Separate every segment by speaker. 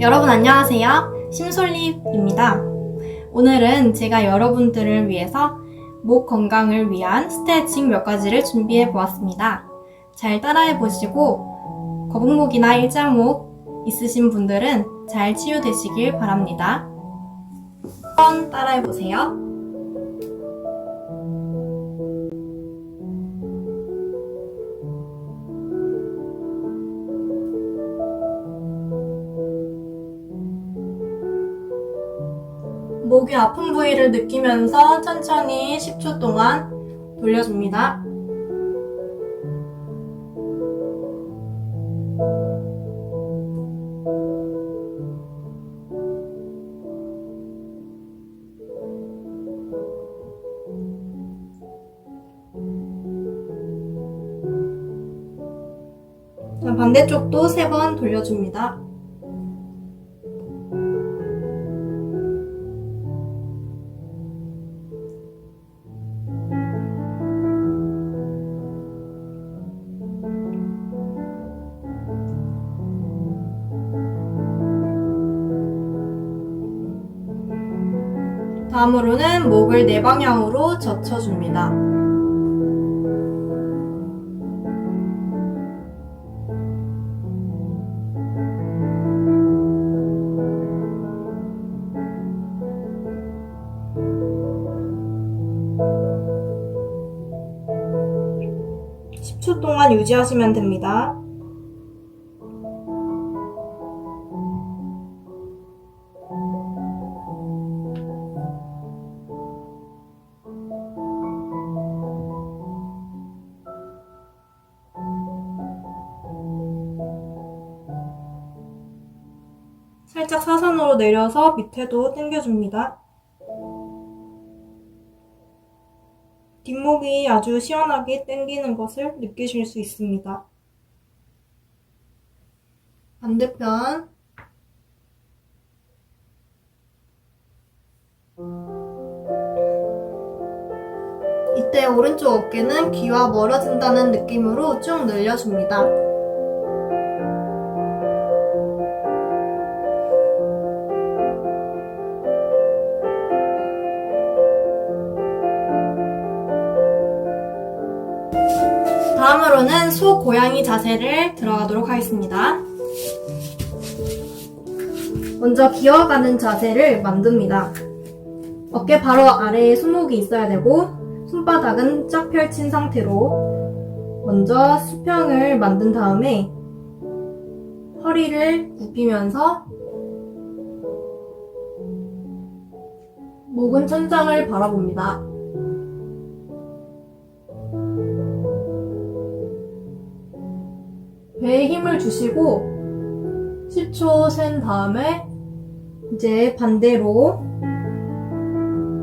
Speaker 1: 여러분 안녕하세요. 심솔립입니다. 오늘은 제가 여러분들을 위해서 목 건강을 위한 스트레칭 몇 가지를 준비해 보았습니다. 잘 따라해 보시고 거북목이나 일자목 있으신 분들은 잘 치유되시길 바랍니다. 한번 따라해 보세요. 목이 아픈 부위를 느끼면서 천천히 10초 동안 돌려줍니다. 자, 반대쪽도 3번 돌려줍니다. 다음으로는 목을 네 방향으로 젖혀줍니다. (10초) 동안 유지하시면 됩니다. 내려서 밑에도 당겨줍니다. 뒷목이 아주 시원하게 당기는 것을 느끼실 수 있습니다. 반대편 이때 오른쪽 어깨는 귀와 멀어진다는 느낌으로 쭉 늘려줍니다. 다음으로는 소 고양이 자세를 들어가도록 하겠습니다. 먼저 기어가는 자세를 만듭니다. 어깨 바로 아래에 손목이 있어야 되고 손바닥은 쫙 펼친 상태로 먼저 수평을 만든 다음에 허리를 굽히면서 목은 천장을 바라봅니다. 배에 힘을 주시고 10초 센 다음에 이제 반대로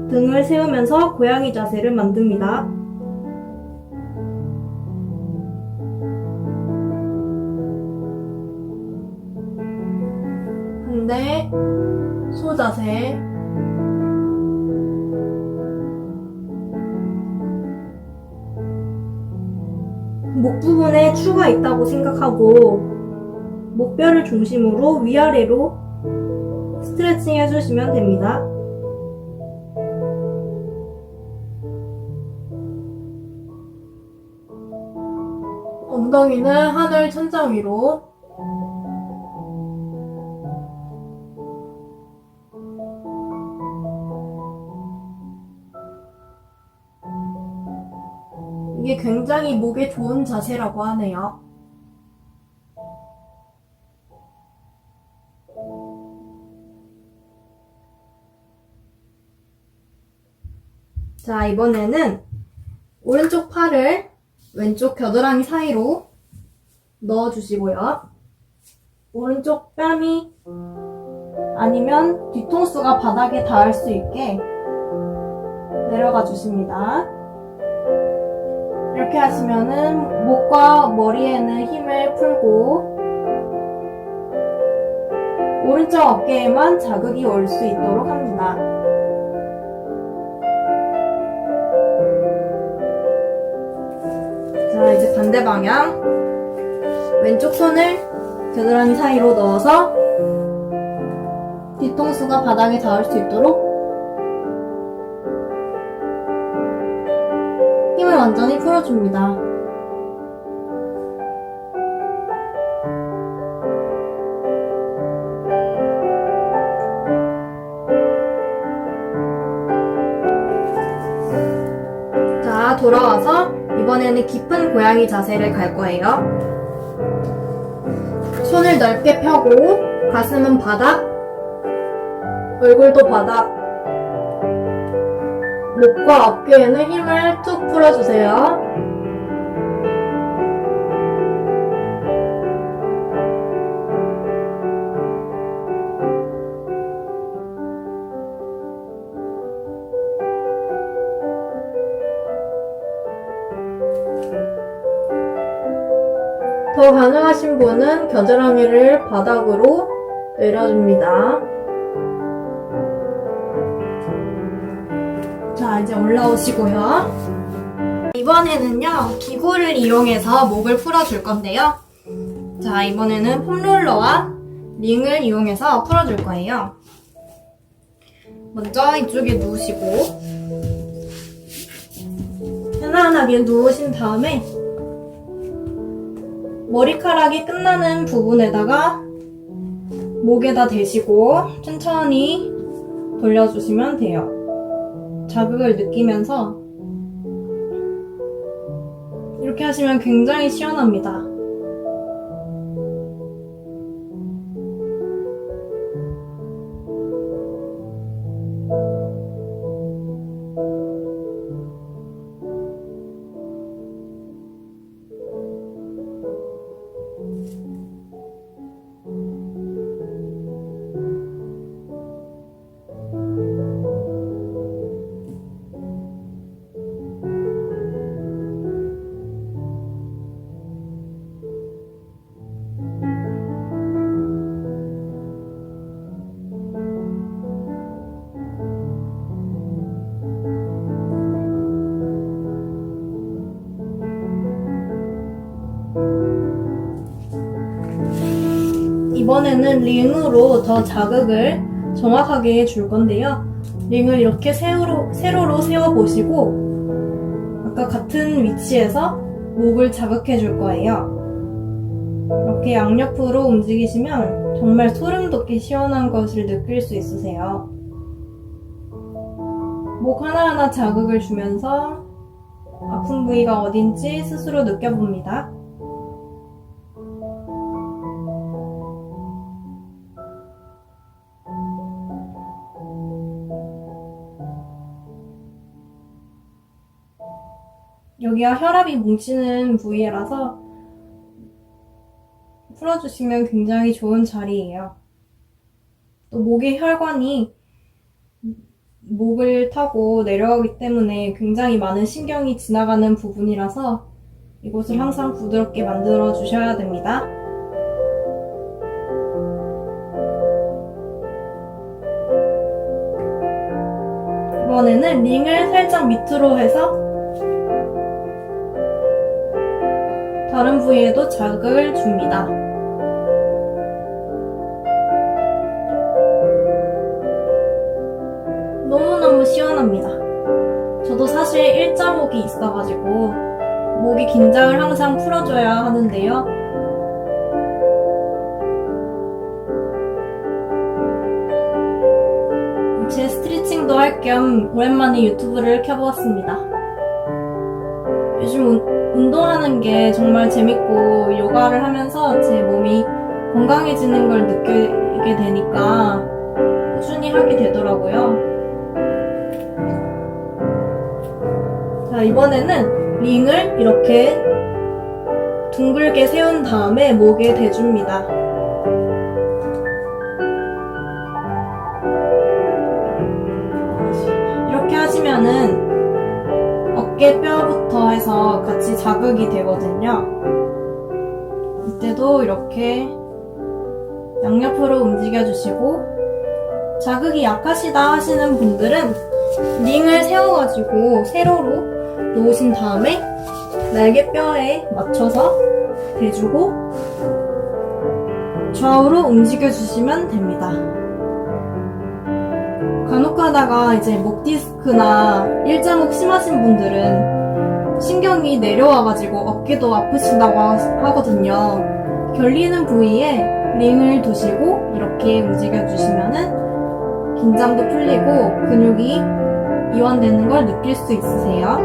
Speaker 1: 등을 세우면서 고양이 자세를 만듭니다. 반대 소 자세 목 부분에 추가 있다고 생각하고 목뼈를 중심으로 위아래로 스트레칭 해주시면 됩니다. 엉덩이는 하늘 천장 위로 이게 굉장히 목에 좋은 자세라고 하네요. 자, 이번에는 오른쪽 팔을 왼쪽 겨드랑이 사이로 넣어주시고요. 오른쪽 뺨이 아니면 뒤통수가 바닥에 닿을 수 있게 내려가 주십니다. 이렇게 하시면은 목과 머리에는 힘을 풀고 오른쪽 어깨에만 자극이 올 수 있도록 합니다. 자, 이제 반대 방향. 왼쪽 손을 겨드랑이 사이로 넣어서 뒤통수가 바닥에 닿을 수 있도록 힘을 완전히 풀어줍니다. 자, 돌아와서 이번에는 깊은 고양이 자세를 갈 거예요. 손을 넓게 펴고 가슴은 바닥, 얼굴도 바닥, 목과 어깨에는 힘을 툭 풀어주세요. 더 가능하신 분은 겨드랑이를 바닥으로 내려줍니다. 자, 이제 올라오시고요. 이번에는요, 기구를 이용해서 목을 풀어줄 건데요. 자, 이번에는 폼롤러와 링을 이용해서 풀어줄 거예요. 먼저 이쪽에 누우시고, 편안하게 누우신 다음에, 머리카락이 끝나는 부분에다가 목에다 대시고 천천히 돌려주시면 돼요. 자극을 느끼면서 이렇게 하시면 굉장히 시원합니다. 이번에는 링으로 더 자극을 정확하게 줄 건데요. 링을 이렇게 세로로, 세로로 세워보시고, 아까 같은 위치에서 목을 자극해 줄 거예요. 이렇게 양옆으로 움직이시면 정말 소름 돋게 시원한 것을 느낄 수 있으세요. 목 하나하나 자극을 주면서 아픈 부위가 어딘지 스스로 느껴봅니다. 여기가 혈압이 뭉치는 부위라서 풀어주시면 굉장히 좋은 자리예요. 또 목의 혈관이 목을 타고 내려가기 때문에 굉장히 많은 신경이 지나가는 부분이라서 이곳을 항상 부드럽게 만들어 주셔야 됩니다. 이번에는 링을 살짝 밑으로 해서 다른 부위에도 자극을 줍니다. 너무너무 시원합니다. 저도 사실 일자목이 있어가지고 목이 긴장을 항상 풀어줘야 하는데요. 제 스트레칭도 할 겸 오랜만에 유튜브를 켜보았습니다. 요즘 운- 운동하는 게 정말 재밌고 요가를 하면서 제 몸이 건강해지는 걸 느끼게 되니까 꾸준히 하게 되더라고요. 자, 이번에는 링을 이렇게 둥글게 세운 다음에 목에 대줍니다. 자극이 되거든요. 이때도 이렇게 양옆으로 움직여주시고 자극이 약하시다 하시는 분들은 링을 세워가지고 세로로 놓으신 다음에 날개뼈에 맞춰서 대주고 좌우로 움직여주시면 됩니다. 간혹 가다가 이제 목 디스크나 일자목 심하신 분들은 신경이 내려와가지고 어깨도 아프신다고 하- 하거든요. 결리는 부위에 링을 두시고 이렇게 움직여주시면은 긴장도 풀리고 근육이 이완되는 걸 느낄 수 있으세요.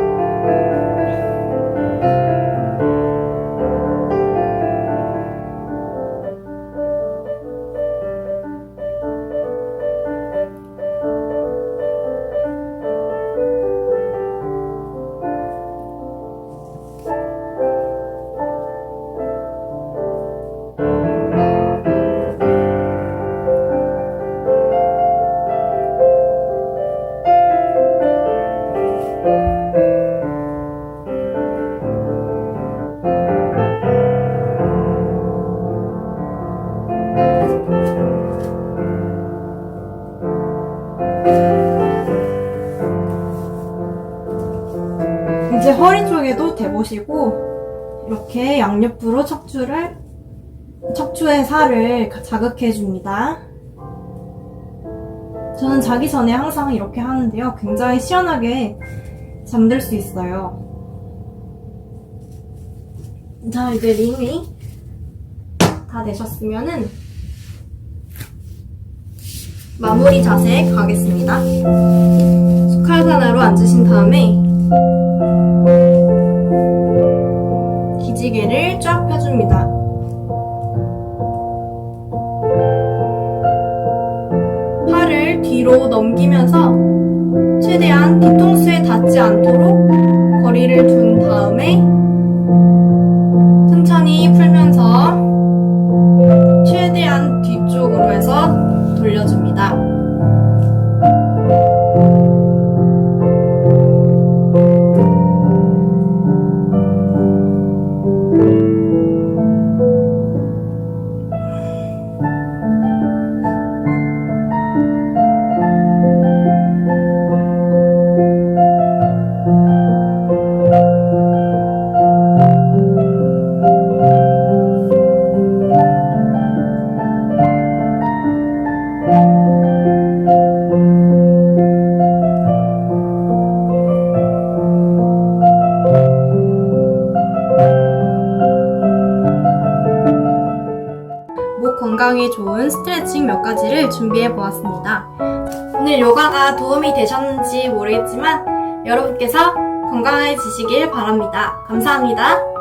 Speaker 1: 대보시고 이렇게 양옆으로 척추를 척추의 살을 자극해 줍니다. 저는 자기 전에 항상 이렇게 하는데요. 굉장히 시원하게 잠들 수 있어요. 자, 이제 링이 다 되셨으면은 마무리 자세 가겠습니다. 수칼사나로 앉으신 다음에 뒤로 넘기면서 최대한 뒤통수에 닿지 않도록 거리를 둔 다음에 건강에 좋은 스트레칭 몇 가지를 준비해 보았습니다. 오늘 요가가 도움이 되셨는지 모르겠지만 여러분께서 건강해지시길 바랍니다. 감사합니다.